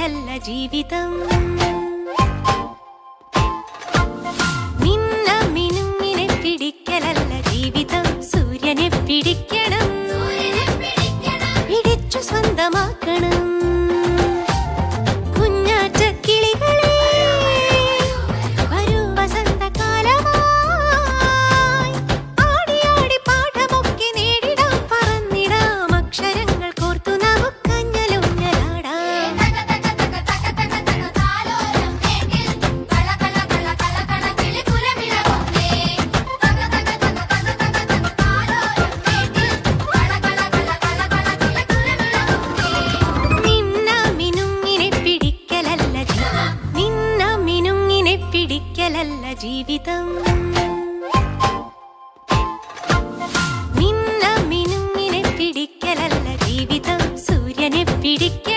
പിടിക്കലല്ല ജീവിതം. മിന്ന മിനുങ്ങിനെ പിടിക്കലല്ല ജീവിതം. സൂര്യനെ പിടിക്കണം. പിടിച്ചു സ്വന്തമാക്കണം. നല്ല ജീവിതം. നിന്ന മിനുങ്ങിനെ പിടിക്കലല്ല ജീവിതം. സൂര്യനെ പിടിക്ക